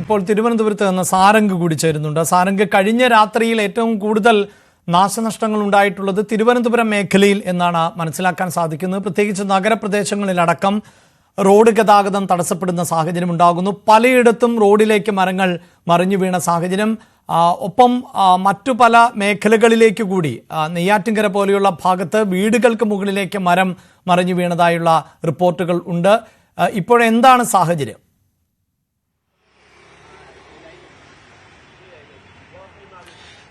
ഇപ്പോൾ തിരുവനന്തപുരത്ത് നിന്ന് സാരംഗ് കൂടി ചേരുന്നുണ്ട്. സാരംഗ് കഴിഞ്ഞ രാത്രിയിൽ ഏറ്റവും കൂടുതൽ നാശനഷ്ടങ്ങൾ ഉണ്ടായിട്ടുള്ളത് തിരുവനന്തപുരം മേഖലയിൽ എന്നാണ് മനസ്സിലാക്കാൻ സാധിക്കുന്നത്. പ്രത്യേകിച്ച് നഗരപ്രദേശങ്ങളിലടക്കം റോഡ് ഗതാഗതം തടസ്സപ്പെടുന്ന സാഹചര്യം ഉണ്ടാകുന്നു. പലയിടത്തും റോഡിലേക്ക് മരങ്ങൾ മറിഞ്ഞു വീണ സാഹചര്യം. ഒപ്പം മറ്റു പല മേഖലകളിലേക്ക് കൂടി നെയ്യാറ്റിൻകര പോലെയുള്ള ഭാഗത്ത് വീടുകൾക്ക് മുകളിലേക്ക് മരം മറിഞ്ഞു വീണതായുള്ള റിപ്പോർട്ടുകൾ ഉണ്ട്. ഇപ്പോഴെന്താണ് സാഹചര്യം?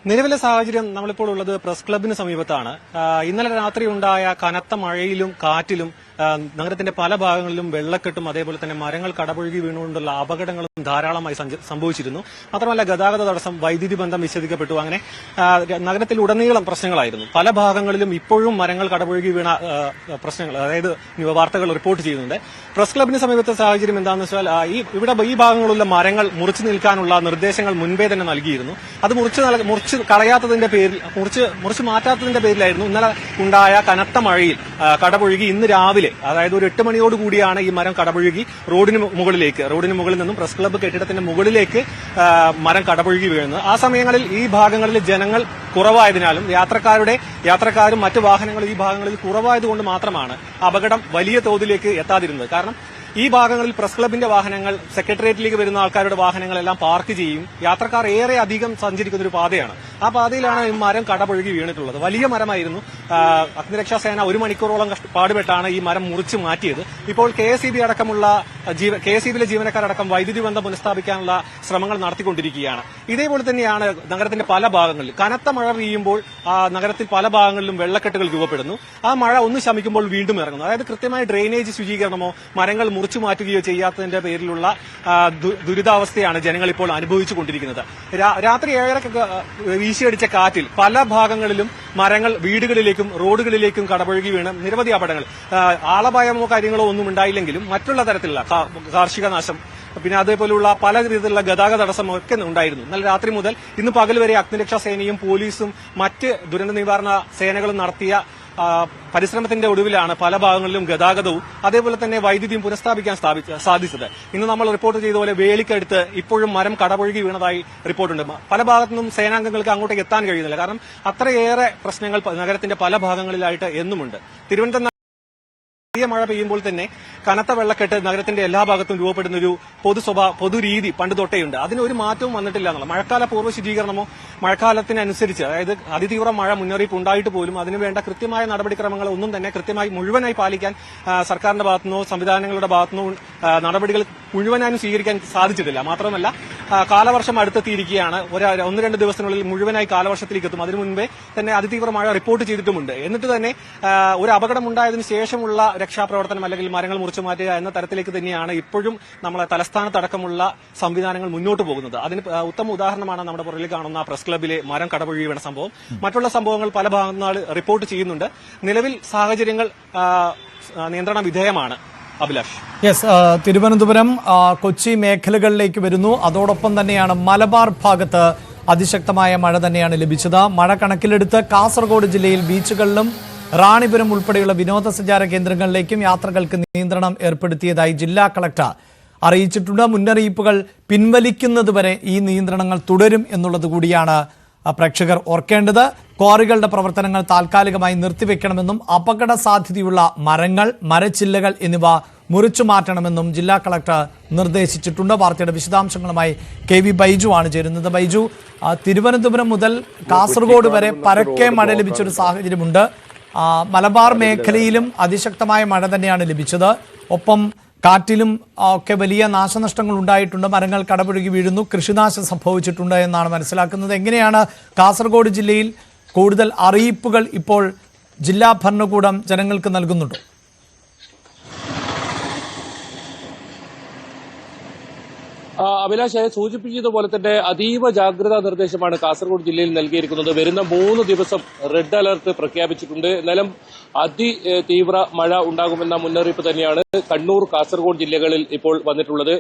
നിലവിലെ സാഹചര്യം നമ്മളിപ്പോൾ ഉള്ളത് പ്രസ് ക്ലബിന് സമീപത്താണ്. ഇന്നലെ രാത്രി ഉണ്ടായ കനത്ത മഴയിലും കാറ്റിലും നഗരത്തിന്റെ പല ഭാഗങ്ങളിലും വെള്ളക്കെട്ടും അതേപോലെ തന്നെ മരങ്ങൾ കടപുഴകി വീണുകൊണ്ടുള്ള അപകടങ്ങളും ധാരാളമായി സംഭവിച്ചിരുന്നു. മാത്രമല്ല ഗതാഗത തടസ്സം വൈദ്യുതി ബന്ധം വിച്ഛേദിക്കപ്പെട്ടു. അങ്ങനെ നഗരത്തിൽ ഉടനീളം പ്രശ്നങ്ങളായിരുന്നു. പല ഭാഗങ്ങളിലും ഇപ്പോഴും മരങ്ങൾ കടപുഴകി വീണ പ്രശ്നങ്ങൾ അതായത് വാർത്തകൾ റിപ്പോർട്ട് ചെയ്യുന്നുണ്ട്. പ്രസ് ക്ലബിന് സമീപത്തെ സാഹചര്യം എന്താണെന്ന് വെച്ചാൽ ഈ ഇവിടെ ഈ ഭാഗങ്ങളിലുള്ള മരങ്ങൾ മുറിച്ചു നിൽക്കാനുള്ള നിർദ്ദേശങ്ങൾ മുൻപേ തന്നെ നൽകിയിരുന്നു. അത് മുറിച്ച് മുറിച്ച് കളയാത്തതിന്റെ പേരിൽ മുറിച്ച് മുറിച്ച് മാറ്റാത്തതിന്റെ പേരിലായിരുന്നു ഇന്നലെ ഉണ്ടായ കനത്ത മഴയിൽ കടപുഴകി ഇന്ന് രാവിലെ അതായത് ഒരു എട്ട് മണിയോട് കൂടിയാണ് ഈ മരം കടപുഴകി റോഡിന് മുകളിലേക്ക് റോഡിന് മുകളിൽ നിന്നും പ്രസ് ക്ലബ്ബ് കെട്ടിടത്തിന്റെ മുകളിലേക്ക് മരം കടപുഴകി വീഴുന്നത്. ആ സമയങ്ങളിൽ ഈ ഭാഗങ്ങളിൽ ജനങ്ങൾ കുറവായതിനാലും യാത്രക്കാരുടെ യാത്രക്കാരും മറ്റു വാഹനങ്ങളും ഈ ഭാഗങ്ങളിൽ കുറവായതുകൊണ്ട് മാത്രമാണ് അപകടം വലിയ തോതിലേക്ക് എത്താതിരുന്നത്. കാരണം ഈ ഭാഗങ്ങളിൽ പ്രസ് ക്ലബിന്റെ വാഹനങ്ങൾ സെക്രട്ടേറിയറ്റിലേക്ക് വരുന്ന ആൾക്കാരുടെ വാഹനങ്ങളെല്ലാം പാർക്ക് ചെയ്യും. യാത്രക്കാർ ഏറെ അധികം സഞ്ചരിക്കുന്ന ഒരു പാതയാണ്. ആ പാതയിലാണ് ഈ മരം കടപുഴകി വീണിട്ടുള്ളത്. വലിയ മരമായിരുന്നു. അഗ്നിരക്ഷാസേന അഗ്നിരക്ഷാ സേന ഒരു മണിക്കൂറോളം പാടുപെട്ടാണ് ഈ മരം മുറിച്ച് മാറ്റിയത്. ഇപ്പോൾ കെ എസ് അടക്കമുള്ള കെ എസ് ബിയിലെ ജീവനക്കാരടക്കം വൈദ്യുതി ബന്ധം പുനഃസ്ഥാപിക്കാനുള്ള ശ്രമങ്ങൾ നടത്തിക്കൊണ്ടിരിക്കുകയാണ്. ഇതേപോലെ തന്നെയാണ് നഗരത്തിന്റെ പല ഭാഗങ്ങളിൽ. കനത്ത മഴ പെയ്യുമ്പോൾ നഗരത്തിൽ പല ഭാഗങ്ങളിലും വെള്ളക്കെട്ടുകൾ രൂപപ്പെടുന്നു. ആ മഴ ഒന്ന് ശമിക്കുമ്പോൾ വീണ്ടും ഇറങ്ങുന്നു. അതായത് കൃത്യമായ ഡ്രെയിനേജ് ശുചീകരണമോ മരങ്ങൾ മുറിച്ചു മാറ്റുകയോ ചെയ്യാത്തതിന്റെ പേരിലുള്ള ദുരിതാവസ്ഥയാണ് ജനങ്ങൾ ഇപ്പോൾ അനുഭവിച്ചു കൊണ്ടിരിക്കുന്നത് രാത്രി ഏഴരക്കൊക്കെ വീശിയടിച്ച കാറ്റിൽ പല ഭാഗങ്ങളിലും മരങ്ങൾ വീടുകളിലേക്കും റോഡുകളിലേക്കും കടപുഴകി വീണ് നിരവധി അപകടങ്ങൾ. ആളപായമോ കാര്യങ്ങളോ ഒന്നും ഉണ്ടായില്ലെങ്കിലും മറ്റുള്ള തരത്തിലുള്ള കാർഷിക നാശം പിന്നെ അതേപോലെയുള്ള പല രീതിയിലുള്ള ഗതാഗത തടസ്സമൊക്കെ ഉണ്ടായിരുന്നു. ഇന്നലെ രാത്രി മുതൽ ഇന്ന് പകൽ വരെ അഗ്നിരക്ഷാ സേനയും പോലീസും മറ്റ് ദുരന്ത നിവാരണ സേനകളും നടത്തിയ പരിശ്രമത്തിന്റെ ഒടുവിലാണ് പല ഭാഗങ്ങളിലും ഗതാഗതവും അതേപോലെ തന്നെ വൈദ്യുതിയും പുനഃസ്ഥാപിക്കാൻ സാധിച്ചത്. ഇന്ന് നമ്മൾ റിപ്പോർട്ട് ചെയ്ത പോലെ വേലിക്കടുത്ത് ഇപ്പോഴും മരം കടപുഴകി വീണതായി റിപ്പോർട്ടുണ്ട്. പല ഭാഗത്തുനിന്നും സേനാംഗങ്ങൾക്ക് അങ്ങോട്ടേക്ക് എത്താൻ കഴിയുന്നില്ല. കാരണം അത്രയേറെ പ്രശ്നങ്ങൾ നഗരത്തിന്റെ പല ഭാഗങ്ങളിലായിട്ട് എന്നുമുണ്ട്. തിരുവനന്തപുരം ചെറിയ മഴ പെയ്യുമ്പോൾ തന്നെ കനത്ത വെള്ളക്കെട്ട് നഗരത്തിന്റെ എല്ലാ ഭാഗത്തും രൂപപ്പെടുന്ന ഒരു പൊതു സ്വഭാവ പൊതു രീതി പണ്ട് തൊട്ടേയുണ്ട്. അതിന് ഒരു മാറ്റവും വന്നിട്ടില്ല എന്നുള്ള മഴക്കാല പൂർവ ശുചീകരണമോ മഴക്കാലത്തിനനുസരിച്ച് അതായത് അതിതീവ്ര മഴ മുന്നറിയിപ്പ് ഉണ്ടായിട്ട് പോലും അതിനുവേണ്ട കൃത്യമായ നടപടിക്രമങ്ങൾ ഒന്നും തന്നെ കൃത്യമായി മുഴുവനായി പാലിക്കാൻ സർക്കാരിന്റെ ഭാഗത്തുനിന്നോ സംവിധാനങ്ങളുടെ ഭാഗത്തുനിന്നോ നടപടികൾ മുഴുവനായും സ്വീകരിക്കാൻ സാധിച്ചിട്ടില്ല. മാത്രമല്ല കാലവർഷം അടുത്തെത്തിയിരിക്കുകയാണ്. ഒരു ഒന്ന് രണ്ട് ദിവസത്തിനുള്ളിൽ മുഴുവനായി കാലവർഷത്തിലേക്ക് എത്തും അതിനു മുൻപേ തന്നെ അതിതീവ്ര മഴ റിപ്പോർട്ട് ചെയ്തിട്ടുമുണ്ട്. എന്നിട്ട് തന്നെ ഒരു അപകടം അപകടമുണ്ടായതിനു ശേഷമുള്ള രക്ഷാപ്രവർത്തനം അല്ലെങ്കിൽ മരങ്ങൾ മുറിച്ചു മാറ്റുക എന്ന തരത്തിലേക്ക് തന്നെയാണ് ഇപ്പോഴും നമ്മളെ തലസ്ഥാനത്തടക്കമുള്ള സംവിധാനങ്ങൾ മുന്നോട്ട് പോകുന്നത്. അതിന് ഉത്തമ ഉദാഹരണമാണ് നമ്മുടെ പുറകിൽ കാണുന്ന പ്രസ് ക്ലബിലെ മരം കടപുഴി വീണ സംഭവം. മറ്റുള്ള സംഭവങ്ങൾ പല ഭാഗങ്ങളിൽ റിപ്പോർട്ട് ചെയ്യുന്നുണ്ട്. നിലവിൽ സാഹചര്യങ്ങൾ നിയന്ത്രണ വിധേയമാണ്. അഭിലാഷ്. യെസ് തിരുവനന്തപുരം കൊച്ചി മേഖലകളിലേക്ക് വരുന്നു. അതോടൊപ്പം തന്നെയാണ് മലബാർ ഭാഗത്ത് അതിശക്തമായ മഴ തന്നെയാണ് ലഭിച്ചത്. മഴ കണക്കിലെടുത്ത് കാസർഗോഡ് ജില്ലയിൽ ബീച്ചുകളിലും റാണിപുരം ഉൾപ്പെടെയുള്ള വിനോദസഞ്ചാര കേന്ദ്രങ്ങളിലേക്കും യാത്രകൾക്ക് നിയന്ത്രണം ഏർപ്പെടുത്തിയതായി ജില്ലാ കളക്ടർ അറിയിച്ചിട്ടുണ്ട്. മുന്നറിയിപ്പുകൾ പിൻവലിക്കുന്നതുവരെ ഈ നിയന്ത്രണങ്ങൾ തുടരും എന്നുള്ളത് കൂടിയാണ് പ്രേക്ഷകർ ഓർക്കേണ്ടത് ക്വാറികളുടെ പ്രവർത്തനങ്ങൾ താൽക്കാലികമായി നിർത്തിവെക്കണമെന്നും അപകട സാധ്യതയുള്ള മരങ്ങൾ മരച്ചില്ലകൾ എന്നിവ മുറിച്ചു മാറ്റണമെന്നും ജില്ലാ കളക്ടർ നിർദ്ദേശിച്ചിട്ടുണ്ട്. വാർത്തയുടെ വിശദാംശങ്ങളുമായി കെ വി ബൈജു ആണ് ചേരുന്നത്. ബൈജു തിരുവനന്തപുരം മുതൽ കാസർഗോഡ് വരെ പരക്കെ മഴ ലഭിച്ചൊരു സാഹചര്യമുണ്ട്. മലബാർ മേഖലയിലും അതിശക്തമായ മഴ തന്നെയാണ് ലഭിച്ചത്. ഒപ്പം കാറ്റിലും ഒക്കെ വലിയ നാശനഷ്ടങ്ങൾ ഉണ്ടായിട്ടുണ്ട്. മരങ്ങൾ കടപുഴകി വീഴുന്നു. കൃഷിനാശം സംഭവിച്ചിട്ടുണ്ട് എന്നാണ് മനസ്സിലാക്കുന്നത്. എങ്ങനെയാണ് കാസർഗോഡ് ജില്ലയിൽ കൂടുതൽ അറിയിപ്പുകൾ ഇപ്പോൾ ജില്ലാ ഭരണകൂടം ജനങ്ങൾക്ക് നൽകുന്നുണ്ടോ? അഭിലാഷ് സൂചിപ്പിച്ചതുപോലെ തന്നെ അതീവ ജാഗ്രതാ നിർദ്ദേശമാണ് കാസർഗോഡ് ജില്ലയിൽ നൽകിയിരിക്കുന്നത്. വരുന്ന മൂന്ന് ദിവസം റെഡ് അലർട്ട് പ്രഖ്യാപിച്ചിട്ടുണ്ട്. എന്നാലും അതി തീവ്ര മഴ ഉണ്ടാകുമെന്ന മുന്നറിയിപ്പ് തന്നെയാണ് കണ്ണൂർ കാസർഗോഡ് ജില്ലകളിൽ ഇപ്പോൾ വന്നിട്ടുള്ളത്.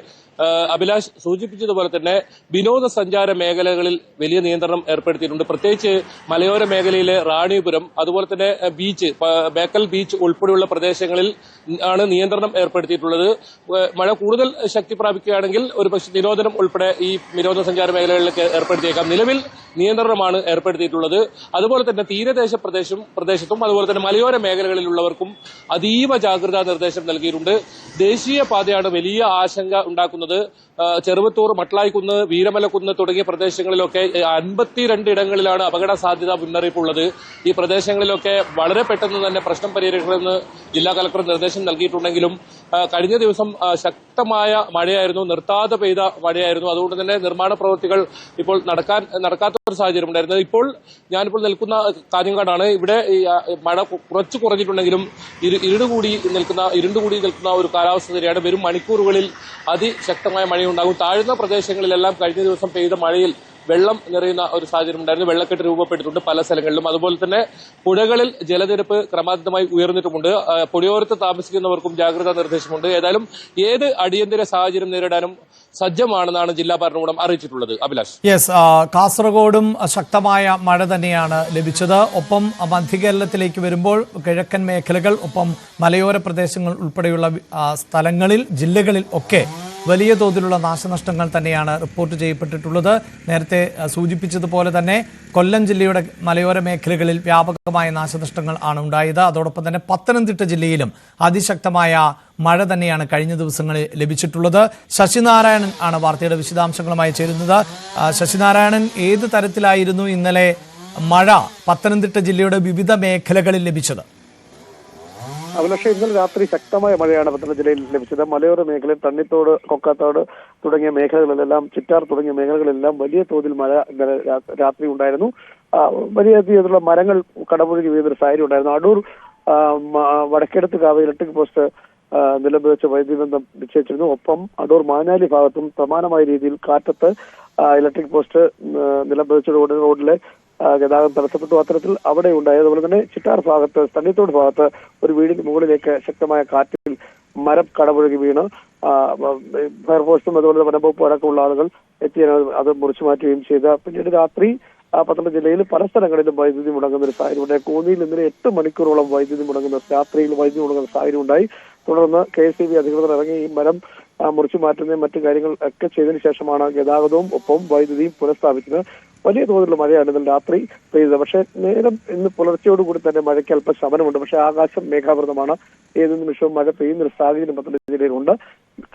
അഭിലാഷ് സൂചിപ്പിച്ചതുപോലെ തന്നെ വിനോദസഞ്ചാര മേഖലകളിൽ വലിയ നിയന്ത്രണം ഏർപ്പെടുത്തിയിട്ടുണ്ട്. പ്രത്യേകിച്ച് മലയോര മേഖലയിലെ റാണിപുരം അതുപോലെ തന്നെ ബീച്ച് ബേക്കൽ ബീച്ച് ഉൾപ്പെടെയുള്ള പ്രദേശങ്ങളിൽ ആണ് നിയന്ത്രണം ഏർപ്പെടുത്തിയിട്ടുള്ളത്. മഴ കൂടുതൽ ശക്തി പ്രാപിക്കുകയാണെങ്കിൽ ഒരു പക്ഷേ നിരോധനം ഉൾപ്പെടെ ഈ വിനോദസഞ്ചാര മേഖലകളിലേക്ക് ഏർപ്പെടുത്തിയേക്കാം. നിലവിൽ നിയന്ത്രണമാണ് ഏർപ്പെടുത്തിയിട്ടുള്ളത്. അതുപോലെ തന്നെ തീരദേശ പ്രദേശം പ്രദേശത്തും അതുപോലെ തന്നെ മലയോര മേഖലകളിലുള്ളവർക്കും അതീവ ജാഗ്രതാ നിർദ്ദേശം നൽകിയിട്ടുണ്ട്. ദേശീയ പാതയാണ് വലിയ ആശങ്ക ഉണ്ടാക്കുന്നത്. ചെറുവത്തൂർ മട്ടായിക്കുന്ന് വീരമലക്കുന്ന് തുടങ്ങിയ പ്രദേശങ്ങളിലൊക്കെ അൻപത്തിരണ്ട് ഇടങ്ങളിലാണ് അപകട സാധ്യത മുന്നറിയിപ്പുള്ളത്. ഈ പ്രദേശങ്ങളിലൊക്കെ വളരെ പെട്ടെന്ന് തന്നെ പ്രശ്നം പരിഹരിക്കണമെന്ന് ജില്ലാ കളക്ടർ നിർദ്ദേശം നൽകിയിട്ടുണ്ടെങ്കിലും കഴിഞ്ഞ ദിവസം ശക്തമായ മഴയായിരുന്നു നിർത്താതെ പെയ്ത മഴയായിരുന്നു. അതുകൊണ്ട് തന്നെ നിർമ്മാണ പ്രവൃത്തികൾ ഇപ്പോൾ നടക്കാൻ നടക്കാത്ത ഒരു സാഹചര്യം ഉണ്ടായിരുന്നു ഇപ്പോൾ ഞാനിപ്പോൾ നിൽക്കുന്ന കാര്യങ്ങളാണ് ഇവിടെ മഴ കുറച്ച് കുറഞ്ഞിട്ടുണ്ടെങ്കിലും ഇരു ഇരുടുകൂടി നിൽക്കുന്ന ഇരുണ്ടുകൂടി നിൽക്കുന്ന ഒരു കാലാവസ്ഥ തന്നെയാണ്. വരും മണിക്കൂറുകളിൽ അതിശക്തമായ മഴയുണ്ടാകും. താഴ്ന്ന പ്രദേശങ്ങളിലെല്ലാം കഴിഞ്ഞ ദിവസം പെയ്ത മഴയിൽ വെള്ളം നിറയുന്ന ഒരു സാഹചര്യം ഉണ്ടായിരുന്നു. വെള്ളക്കെട്ട് രൂപപ്പെട്ടിട്ടുണ്ട് പല സ്ഥലങ്ങളിലും. അതുപോലെ തന്നെ പുഴകളിൽ ജലനിരപ്പ് ക്രമാതീതമായി ഉയർന്നിട്ടുമുണ്ട്. പുഴയോരത്ത് താമസിക്കുന്നവർക്കും ജാഗ്രതാ നിർദ്ദേശമുണ്ട്. ഏതായാലും ഏത് അടിയന്തര സാഹചര്യം നേരിടാനും സജ്ജമാണെന്നാണ് ജില്ലാ ഭരണകൂടം അറിയിച്ചിട്ടുള്ളത്. അഭിലാഷ്. യെസ് കാസർഗോഡും ശക്തമായ മഴ തന്നെയാണ് ലഭിച്ചത്. ഒപ്പം മധ്യകേരളത്തിലേക്ക് വരുമ്പോൾ കിഴക്കൻ മേഖലകൾ ഒപ്പം മലയോര പ്രദേശങ്ങൾ ഉൾപ്പെടെയുള്ള സ്ഥലങ്ങളിൽ ജില്ലകളിൽ ഒക്കെ വലിയ തോതിലുള്ള നാശനഷ്ടങ്ങൾ തന്നെയാണ് റിപ്പോർട്ട് ചെയ്യപ്പെട്ടിട്ടുള്ളത്. നേരത്തെ സൂചിപ്പിച്ചതുപോലെ തന്നെ കൊല്ലം ജില്ലയുടെ മലയോര മേഖലകളിൽ വ്യാപകമായ നാശനഷ്ടങ്ങൾ ആണ് ഉണ്ടായത്. അതോടൊപ്പം തന്നെ പത്തനംതിട്ട ജില്ലയിലും അതിശക്തമായ മഴ തന്നെയാണ് കഴിഞ്ഞ ദിവസങ്ങളിൽ ലഭിച്ചിട്ടുള്ളത്. ശശിനാരായണൻ ആണ് വാർത്തയുടെ വിശദാംശങ്ങളുമായി ചേരുന്നത്. ശശിനാരായണൻ ഏത് തരത്തിലായിരുന്നു ഇന്നലെ മഴ പത്തനംതിട്ട ജില്ലയുടെ വിവിധ മേഖലകളിൽ ലഭിച്ചത്? അഭിലാഷ് ഇന്നലെ രാത്രി ശക്തമായ മഴയാണ് പത്തനംതിട്ട ജില്ലയിൽ ലഭിച്ചത്. മലയോര മേഖലയിൽ തണ്ണിത്തോട് കൊക്കാത്തോട് തുടങ്ങിയ മേഖലകളിലെല്ലാം ചിറ്റാർ തുടങ്ങിയ മേഖലകളിലെല്ലാം വലിയ തോതിൽ മഴ ഇന്നലെ രാത്രി ഉണ്ടായിരുന്നു. വലിയ രീതിയിലുള്ള മരങ്ങൾ കടപുഴകി വീഴുന്നൊരു സാഹചര്യം ഉണ്ടായിരുന്നു. അടൂർ വടക്കേടത്ത് കാവ് ഇലക്ട്രിക് പോസ്റ്റ് നിലംപതിച്ച് വൈദ്യുതി ബന്ധം നിശ്ചയിച്ചിരുന്നു. ഒപ്പം അടൂർ മാനാലി ഭാഗത്തും സമാനമായ രീതിയിൽ കാറ്റത്ത് ഇലക്ട്രിക് പോസ്റ്റ് നിലംപതിച്ച റോഡ് റോഡിലെ ഗതാഗതം തടസ്സപ്പെട്ടു അത്തരത്തിൽ അവിടെ ഉണ്ടായി. അതുപോലെ തന്നെ ചിറ്റാർ ഭാഗത്ത് തണ്ണിത്തോട് ഭാഗത്ത് ഒരു വീടിന് മുകളിലേക്ക് ശക്തമായ കാറ്റിൽ മരം കടപുഴകി വീണ്. ഫയർഫോഴ്സും അതുപോലെ വനംവകുപ്പ് അടക്കമുള്ള ആളുകൾ എത്തി അത് മുറിച്ചു മാറ്റുകയും ചെയ്ത. പിന്നീട് രാത്രി പത്തനംതിട്ട ജില്ലയിൽ പല സ്ഥലങ്ങളിലും വൈദ്യുതി മുടങ്ങുന്ന ഒരു സാഹചര്യം ഉണ്ടായി. കോന്നിയിൽ ഇന്നലെ എട്ട് മണിക്കൂറോളം വൈദ്യുതി മുടങ്ങുന്ന രാത്രിയിൽ വൈദ്യുതി മുടങ്ങുന്ന സാഹചര്യം ഉണ്ടായി. തുടർന്ന് കെ എസ് സി ബി അധികൃതർ ഇറങ്ങി ഈ മരം മുറിച്ചു മാറ്റുന്നതും മറ്റു കാര്യങ്ങൾ ഒക്കെ ചെയ്തതിനു ശേഷമാണ് ഗതാഗതവും ഒപ്പം വൈദ്യുതിയും പുനഃസ്ഥാപിച്ചത്. വലിയ തോതിലുള്ള മഴയാണ് ഇന്നലെ രാത്രി പെയ്തത് പക്ഷേ നേരം ഇന്ന് പുലർച്ചയോടുകൂടി തന്നെ മഴയ്ക്ക് അല്പം ശമനമുണ്ട്. പക്ഷേ ആകാശം മേഘാവൃതമാണ്. ഏത് നിമിഷവും മഴ പെയ്യുന്ന ഒരു സാഹചര്യം പത്തനംതിട്ട ജില്ലയിലുണ്ട്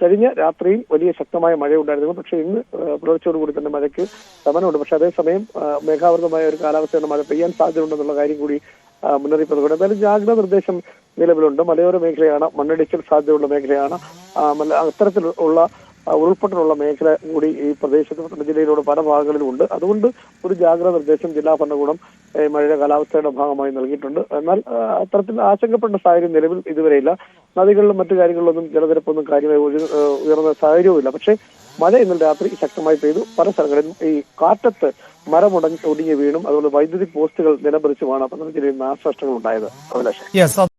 കഴിഞ്ഞ രാത്രിയിൽ വലിയ ശക്തമായ മഴ ഉണ്ടായിരുന്നു പക്ഷേ ഇന്ന് പുലർച്ചയോടുകൂടി തന്നെ മഴയ്ക്ക് ശമനമുണ്ട്. പക്ഷേ അതേസമയം മേഘാവൃതമായ ഒരു കാലാവസ്ഥയാണ് മഴ പെയ്യാൻ സാധ്യതയുണ്ടെന്നുള്ള കാര്യം കൂടി മുന്നറിയിപ്പ് നൽകുന്നത് എന്തായാലും ജാഗ്രതാ നിർദ്ദേശം നിലവിലുണ്ട്. മലയോര മേഖലയാണ് മണ്ണിടിച്ചിൽ സാധ്യതയുള്ള മേഖലയാണ്. അത്തരത്തിലുള്ള ആ, ഉരുൾപൊട്ടലുള്ള മേഖല കൂടി ഈ പ്രദേശത്ത് ജില്ലയിലൂടെ പല ഭാഗങ്ങളിലും ഉണ്ട്. അതുകൊണ്ട് ഒരു ജാഗ്രത നിർദ്ദേശം ജില്ലാ ഭരണകൂടം മഴയുടെ കാലാവസ്ഥയുടെ ഭാഗമായി നൽകിയിട്ടുണ്ട്. എന്നാൽ അത്തരത്തിൽ ആശങ്കപ്പെട്ട സാഹചര്യം നിലവിൽ ഇതുവരെയില്ല നദികളിലും മറ്റു കാര്യങ്ങളിലൊന്നും ജലനിരപ്പൊന്നും കാര്യമായി ഉയർന്ന സാഹചര്യവുമില്ല. പക്ഷേ മഴ ഇന്നലെ രാത്രി ശക്തമായി പെയ്തു. പല സ്ഥലങ്ങളിലും ഈ കാറ്റത്ത് മരമുടങ്ങി ഒടിഞ്ഞു വീണും. അതുപോലെ വൈദ്യുതി പോസ്റ്റുകൾ നിലംപറിച്ചുമാണ് പത്തനംതിട്ടയിൽ നാശനഷ്ടങ്ങൾ ഉണ്ടായത് അഭിലാഷ്.